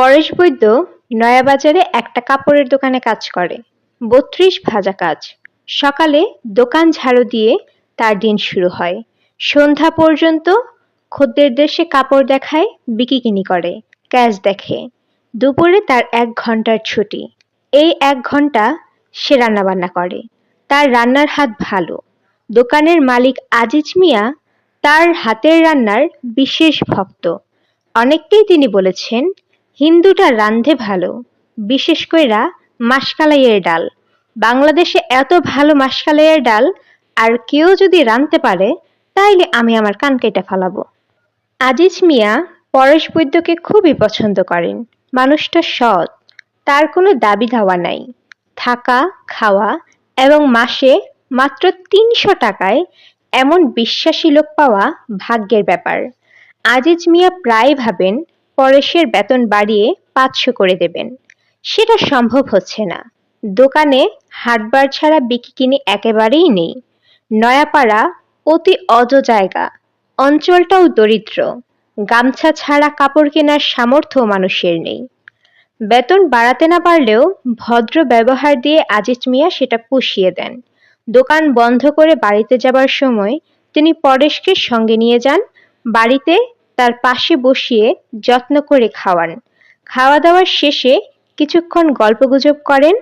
পরেশ বৈদ্য নয়াবাজারে একটা কাপড়ের দোকানে কাজ করে। বত্রিশ ভাজা কাজ। সকালে দোকান ঝাড়ু দিয়ে তার দিন শুরু হয়। সন্ধ্যা পর্যন্ত খদ্দেরদের সে কাপড় দেখায়, বিকিকিনি করে, ক্যাশ দেখে। দুপুরে তার এক ঘণ্টার ছুটি। এই এক ঘণ্টা সে রান্নাবান্না করে। তার রান্নার হাত ভালো। দোকানের মালিক আজিজ মিয়া তার হাতের রান্নার বিশেষ ভক্ত। অনেককেই তিনি বলেছেন হিন্দুটা রান্ধে ভালো, বিশেষ কইরা মাসকালাইয়ের ডাল। বাংলাদেশে এত ভালো মাসকালাইয়ের ডাল, আর কেউ যদি রাঁধতে পারে, তাইলে আমি আমার কান কেটে ফালাবো। আজিজ মিয়া পরেশ বৈদ্যকে খুবই পছন্দ করেন। মানুষটা সৎ, তার কোনো দাবি দাওয়া নাই। থাকা, খাওয়া এবং মাসে মাত্র তিনশো টাকায় এমন বিশ্বাসী লোক পাওয়া ভাগ্যের ব্যাপার। আজিজ মিয়া প্রায় ভাবেন পরেশের বেতন বাড়িয়ে পাঁচশো করে দেবেন। সেটা সম্ভব হচ্ছে না। দোকানে হাটবার ছাড়া বিকিকিনি একেবারেই নেই। নয়াপাড়া অতি অজ জায়গা। অঞ্চলটাও দরিদ্র। গামছা ছাড়া কাপড় কেনার সামর্থ্য মানুষের নেই। বেতন বাড়াতে না পারলেও ভদ্র ব্যবহার দিয়ে আজিজ মিয়া সেটা পুষিয়ে দেন। দোকান বন্ধ করে বাড়িতে যাবার সময় তিনি পরেশকে সঙ্গে নিয়ে যান, বাড়িতে তার পাশে বসিয়ে যত্ন করে খাওয়ান। খাওয়া দাওয়ার শেষে কিছুক্ষণ গল্পগুজব করেন,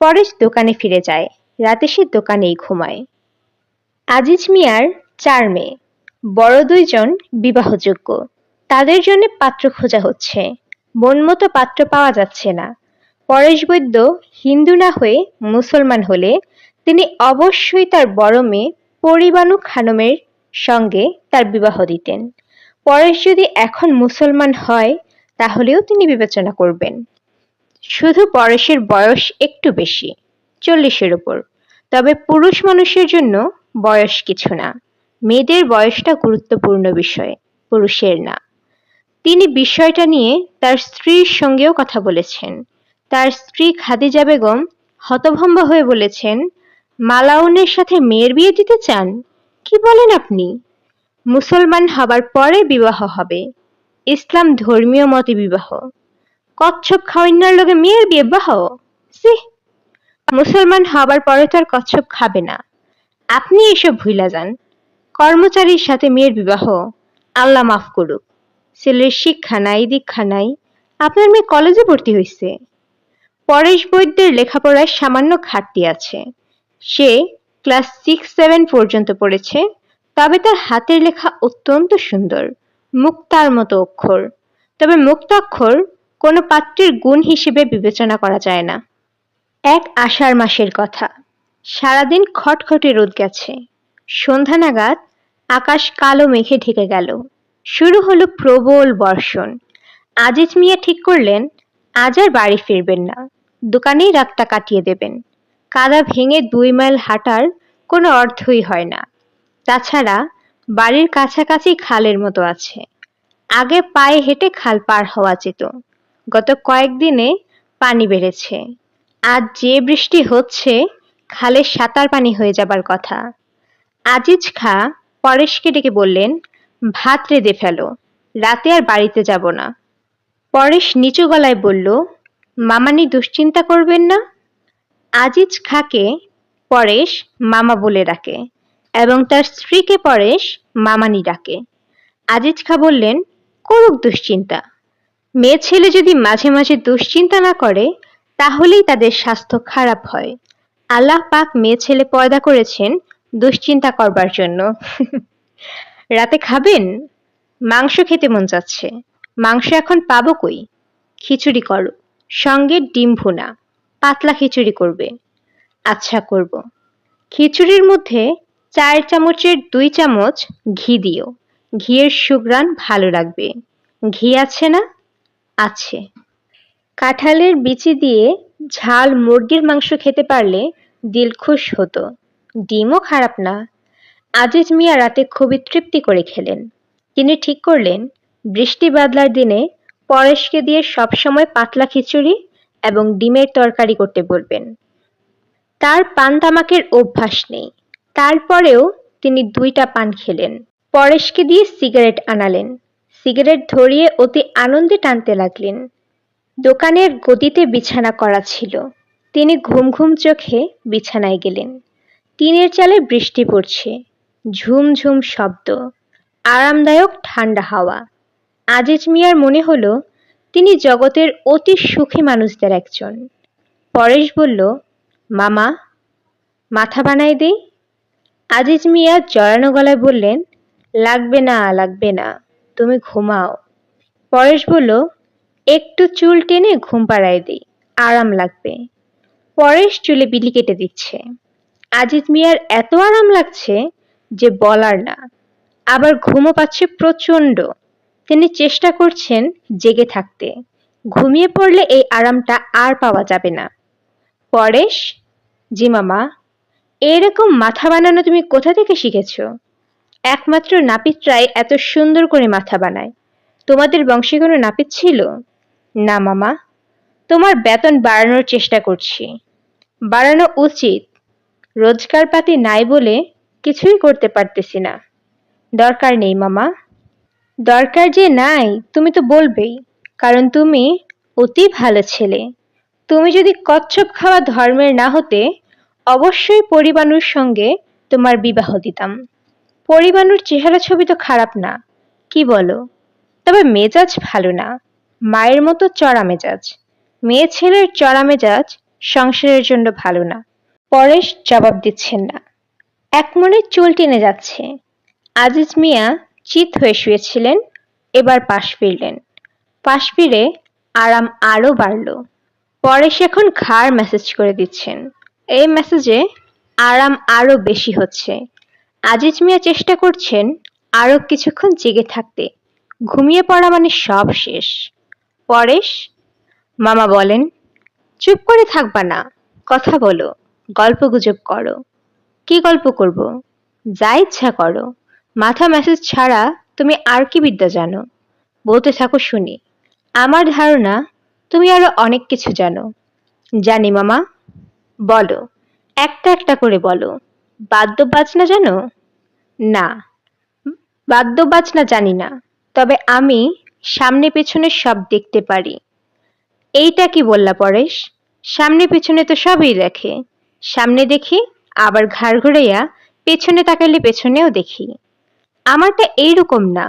পরেশ দোকানে ফিরে যায়। রাতে সে দোকানেই ঘুমায়। আজিজ মিয়ার চার মেয়ে। বড় দুইজন বিবাহযোগ্য। তাদের জন্য পাত্র খোঁজা হচ্ছে। মন মতো পাত্র পাওয়া যাচ্ছে না। পরেশ বৈদ্য হিন্দু না হয়ে মুসলমান হলে তিনি অবশ্যই তার বড় মেয়ে পরিবানু খানমের সঙ্গে তার বিবাহ দিতেন। পরেশ যদি এখন মুসলমান হয়, তাহলেও তিনি বিবেচনা করবেন। শুধু পরেশের বয়স একটু বেশি, চল্লিশের উপর। তবে পুরুষ মানুষের জন্য বয়স কিছু না। মেয়েদের বয়সটা গুরুত্বপূর্ণ বিষয়, পুরুষের না। তিনি বিষয়টা নিয়ে তার স্ত্রীর সঙ্গেও কথা বলেছেন। তার স্ত্রী খাদিজা বেগম হতভম্ব হয়ে বলেছেন, মালাউনের সাথে মেয়ের বিয়ে দিতে চান? কি বলেন আপনি? মুসলমান হবার পরে বিবাহ হবে। ইসলাম ধর্মীয় মতে বিবাহ। কচ্ছপ খাওয়াইনার লোকে মেয়ের বিয়ে বাহ সি মুসলমান হবার পরে তো আর কচ্ছপ খাবে না। আপনি এসব ভুইলা যান। কর্মচারীর সাথে মেয়ের বিবাহ। আল্লাহ মাফ করুক। ছেলের শিক্ষা নাই, দীক্ষা নাই। আপনার মেয়ে কলেজে ভর্তি হয়েছে পরেশ বৈদ্যের লেখাপড়ায় সামান্য ঘাটতি আছে। সে ক্লাস সিক্স, সেভেন পর্যন্ত পড়েছে। তবে তার হাতের লেখা অত্যন্ত সুন্দর, মুক্তার মতো অক্ষর। তবে মুক্তাক্ষর কোনো পাত্রের গুণ হিসেবে বিবেচনা করা যায় না। এক আষাঢ় মাসের কথা। সারাদিন খটখটে রোদ গেছে। সন্ধ্যা নাগাদ আকাশ কালো মেঘে ঢেকে গেল। শুরু হলো প্রবল বর্ষণ। আজিজ মিয়া ঠিক করলেন, আজ আর বাড়ি ফিরবেন না। দোকানেই রাতটা কাটিয়ে দেবেন। কাদা ভেঙে দুই মাইল হাঁটার কোনো অর্থই হয় না। তাছাড়া বাড়ির কাছাকাছি খালের মতো আছে। আগে পায়ে হেঁটে খাল পার হওয়া যেত। গত কয়েকদিনে পানি বেড়েছে। আজ যে বৃষ্টি হচ্ছে, খালে সাঁতার পানি হয়ে যাবার কথা। আজিজ খা পরেশকে ডেকে বললেন, ভাত রেঁধে ফেলো, রাতে আর বাড়িতে যাব না। পরেশ নিচু গলায় বলল, মামানি দুশ্চিন্তা করবেন না? আজিজ খাকে পরেশ মামা বলে ডাকে। এবং তার স্ত্রীকে পরেশ মামানি ডাকে। আজিজ খা বললেন, করুক দুশ্চিন্তা। মেয়ে ছেলে যদি মাঝে মাঝে দুশ্চিন্তা না করে, তাহলেই তাদের স্বাস্থ্য খারাপ হয়। আল্লাহ পাক মেয়ে ছেলে পয়দা করেছেন দুশ্চিন্তা করবার জন্য। রাতে খাবেন? মাংস খেতে মন যাচ্ছে। মাংস এখন পাবো কই? খিচুড়ি করো। সঙ্গে ডিম ভুনা। পাতলা খিচুড়ি করবে। আচ্ছা করব। খিচুড়ির মধ্যে চার চামচের দুই চামচ ঘি দিও। ঘিয়ের সুগ্রান ভালো লাগবে। ঘি আছে না? আছে। কাঁঠালের বিচি দিয়ে ঝাল মুরগির মাংস খেতে পারলে দিল খুশ হতো। ডিমও খারাপ না। আজিজ মিয়া রাতে খুবই তৃপ্তি করে খেলেন। তিনি ঠিক করলেন, বৃষ্টি বাদলার দিনে পরেশকে দিয়ে সবসময় পাতলা খিচুড়ি এবং ডিমের তরকারি করতে বলবেন। তার পান তামাকের অভ্যাস নেই। তারপরেও তিনি দুইটা পান খেলেন। পরেশকে দিয়ে সিগারেট আনালেন। সিগারেট ধরিয়ে অতি আনন্দে টানতে লাগলেন। দোকানের গদিতে বিছানা করা ছিল। তিনি ঘুম ঘুম চোখে বিছানায় গেলেন। টিনের চালে বৃষ্টি পড়ছে। ঝুমঝুম শব্দ। আরামদায়ক ঠান্ডা হাওয়া। আজিজ মিয়ার মনে হলো, তিনি জগতের অতি সুখী মানুষদের একজন। পরেশ বলল, মামা, মাথা বানাই দেই আজিজ মিয়া জড়ানো গলায় বললেন, লাগবে না লাগবে না, তুমি ঘুমাও। পরেশ বলল, একটু চুল টেনে ঘুম পাড়ায় দিই, আরাম লাগবে। পরেশ চুলে বিলি কেটে দিচ্ছে। আজিজ মিয়ার এত আরাম লাগছে যে বলার না, আবার ঘুমও পাচ্ছে প্রচণ্ড। তিনি চেষ্টা করছেন জেগে থাকতে, ঘুমিয়ে পড়লে এই আরামটা আর পাওয়া যাবে না। পরেশ, জি মামা এরকম মাথা বানানো তুমি কোথা থেকে শিখেছ? একমাত্র নাপিতরাই এত সুন্দর করে মাথা বানায়। তোমাদের বংশে কোনো নাপিত ছিল? না, মামা। তোমার বেতন বাড়ানোর চেষ্টা করছি। বাড়ানো উচিত। রোজগার পাতি নাই বলে কিছুই করতে পারতেছি না। দরকার নেই, মামা। দরকার যে নাই, তুমি তো বলবেই। কারণ তুমি অতি ভালো ছেলে। তুমি যদি কচ্ছপ খাওয়া ধর্মের না হতে অবশ্যই পরিবানুর সঙ্গে তোমার বিবাহ দিতাম। পরিবানুর চেহারা ছবি তো খারাপ না, কি বলো? তবে মেজাজ ভালো না, মায়ের মতো চড়া মেজাজ। মেয়ে ছেলের চড়া মেজাজ সংসারের জন্য ভালো না, পরেশ জবাব দিচ্ছেন না। এক মনে চুল টেনে যাচ্ছে। আজিজ মিয়া চিত হয়ে শুয়েছিলেন, এবার পাশ ফিরলেন। পাশ ফিরে আরাম আরও বাড়ল। পরেশ এখন ঘাড় মেসেজ করে দিচ্ছেন। এই মেসেজে আরাম আরও বেশি হচ্ছে। আজিজ মিয়া চেষ্টা করছেন আরও কিছুক্ষণ জেগে থাকতে। ঘুমিয়ে পড়া মানে সব শেষ। পরেশ, মামা বলেন, চুপ করে থাকবা না, কথা বলো, গল্প গুজব করো। কি গল্প করব? যা ইচ্ছা করো। মাথা মেসেজ ছাড়া তুমি আর কি বিদ্যা জানো? বলতে থাকো শুনি। আমার ধারণা, তুমি আরও অনেক কিছু জানো। জানি মামা। বলো, একটা একটা করে বলো। বাদ্য বাজনা জানো? না। বাদ্য বাজনা জানি না, তবে আমি সামনে পেছনে সব দেখতে পারি। এইটা কি বললা পরেশ? সামনে পেছনে তো সবই দেখে। সামনে দেখি, আবার ঘাড় ঘুরাইয়া পেছনে তাকাইলে পেছনেও দেখি। আমারটা এইরকম না।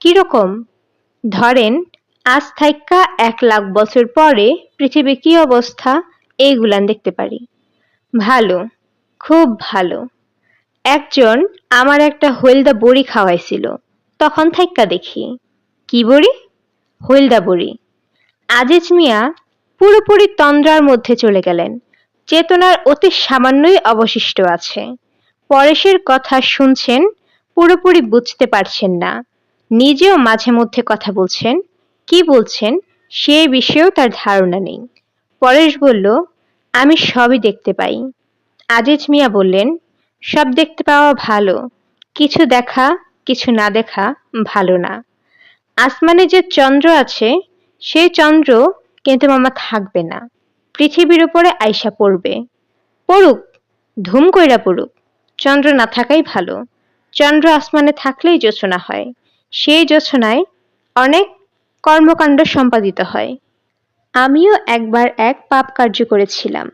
কীরকম? ধরেন, আজ থাইকা এক লাখ বছর পরে পৃথিবী কি অবস্থা? এইগুলান দেখতে পারি। ভালো, খুব ভালো। একজন আমার একটা হইলদা বড়ি খাওয়াইছিল, তখন থাইকা দেখি। কি বড়ি? হইলদা বড়ি। আজিজ মিয়া পুরোপুরি তন্দ্রার মধ্যে চলে গেলেন। চেতনার অতি সামান্যই অবশিষ্ট আছে। পরেশের কথা শুনছেন, পুরোপুরি বুঝতে পারছেন না। নিজেও মাঝে মধ্যে কথা বলছেন। কি বলছেন, সে বিষয়েও তার ধারণা নেই। পরেশ বলল, আমি সবই দেখতে পাই। আজিজ মিয়া বললেন, সব দেখতে পাওয়া ভালো। কিছু দেখা, কিছু না দেখা ভালো না। আসমানে যে চন্দ্র আছে, সেই চন্দ্র কিন্তু মামা থাকবে না। পৃথিবীর উপরে আইসা পড়বে। পড়ুক, ধুম কইরা পড়ুক। চন্দ্র না থাকাই ভালো। চন্দ্র আসমানে থাকলেই যোচনা হয়। সেই যোচনায় অনেক কর্মকাণ্ড সম্পাদিত হয়। আমিও একবার এক পাপ কার্য করেছিলাম।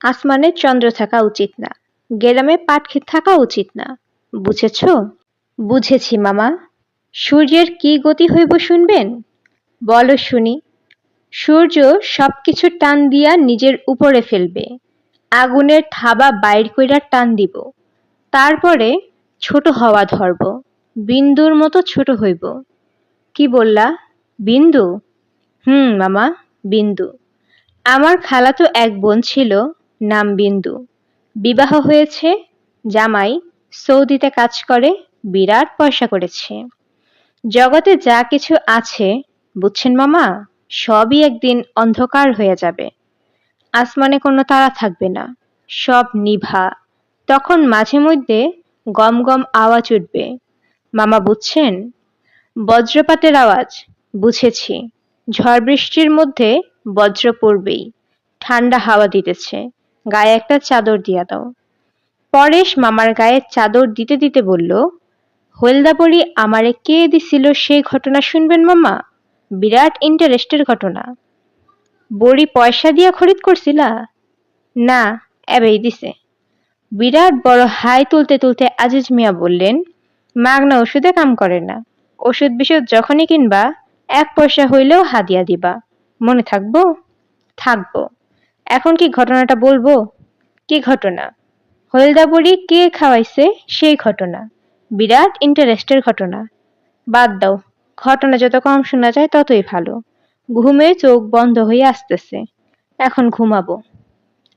আসমানে চন্দ্র থাকা উচিত না গেরামে পাটক্ষেত থাকা উচিত না। বুঝেছ? বুঝেছি, মামা। সূর্যের কি গতি হইব শুনবেন? বলো শুনি। সূর্য সবকিছু টান দিয়া নিজের উপরে ফেলবে। আগুনের থাবা বাইর কইরা টান দিব। তারপরে ছোট হওয়া ধরব। বিন্দুর মতো ছোট হইব। কি বললা? বিন্দু? হুম, মামা। বিন্দু। আমার খালাতো এক বোন ছিল, নাম বিন্দু। বিবাহ হয়েছে, জামাই সৌদিতে কাজ করে, বিরাট পয়সা করেছে। জগতে যা কিছু আছে, বুঝছেন মামা? সবই একদিন অন্ধকার হয়ে যাবে। আসমানে কোনো তারা থাকবে না। সব নিভা। তখন মাঝে মধ্যে গম গম আওয়াজ উঠবে। মামা, বুঝছেন? বজ্রপাতের আওয়াজ, বুঝেছি। ঝড় বৃষ্টির মধ্যে বজ্র পড়বেই। ঠান্ডা হাওয়া দিতেছে। গায়ে একটা চাদর দিয়া দাও। পরেশ মামার গায়ে চাদর দিতে দিতে বলল হলদা পরি আমারে কে দিছিল সেই ঘটনা শুনবেন মামা? বিরাট ইন্টারেস্টের ঘটনা। বড়ি পয়সা দিয়া খরিদ করছিলা? না, এবেই দিছে। বিরাট বড় হাই তুলতে তুলতে আজিজ মিয়া বললেন, মাগনা ওষুধে কাম করে না। ওষুধ বিষুধ যখনই কিনবা এক পয়সা হইলেও হাদিয়া দিবা। মনে থাকব? থাকব। এখন কি ঘটনাটা বলব? কি ঘটনা? হলদা বড়ি কে খাওয়াইছে সেই ঘটনা। বিরাট ইন্টারেস্টের ঘটনা। বাদ দাও, ঘটনা যত কম শোনা যায় ততই ভালো। ঘুমে চোখ বন্ধ হয়ে আসতেছে। এখন ঘুমাবো।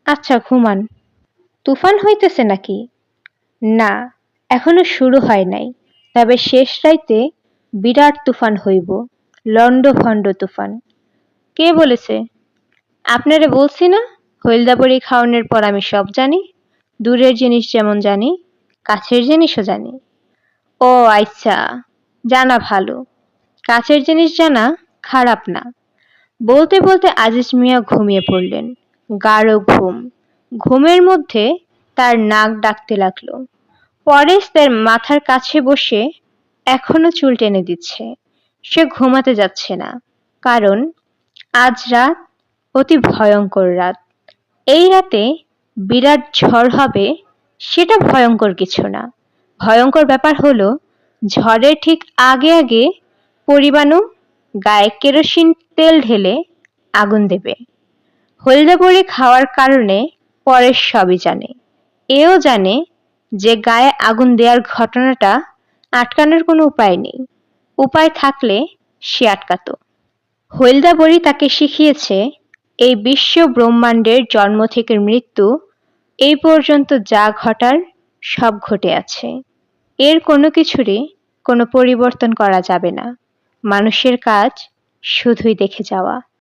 আচ্ছা ঘুমান। তুফান হইতেছে নাকি? না, এখনও শুরু হয় নাই। তবে শেষ রাইতে বিরাট তুফান হইব। লন্ড ভন্ড তুফান। কে বলেছে? আপনারে বলছি না, হলদাপরি খাওয়ানোর পর আমি সব জানি, দূরের জিনিস যেমন জানি, কাছের জিনিসও জানি। ও আচ্ছা জানা ভালো। কাছের জিনিস জানা খারাপ না। বলতে বলতে আজিজ মিয়া ঘুমিয়ে পড়লেন। গাঢ় ঘুম। ঘুমের মধ্যে তার নাক ডাকতে লাগল। পরেশ তার মাথার কাছে বসে এখনও চুল টেনে দিচ্ছে। সে ঘুমাতে যাচ্ছে না। কারণ আজ রাত অতি ভয়ঙ্কর রাত। এই রাতে বিরাট ঝড় হবে সেটা ভয়ঙ্কর কিছু না। ভয়ঙ্কর ব্যাপার হলো, ঝড়ের ঠিক আগে আগে পরিবাণু গায়ে কেরোসিন তেল ঢেলে আগুন দেবে। হলদে বড়ি খাওয়ার কারণে পরেশ সবই জানে। এও জানে যে গায়ে আগুন দেওয়ার ঘটনাটা আটকানোর কোনো উপায় নেই। উপায় থাকলে সে আটকাত। হলদা বড়ি তাকে শিখিয়েছে, এই বিশ্ব ব্রহ্মাণ্ডের জন্ম থেকে মৃত্যু, এই পর্যন্ত যা ঘটার সব ঘটে আছে। এর কোনো কিছুরই কোনো পরিবর্তন করা যাবে না। মানুষের কাজ শুধুই দেখে যাওয়া।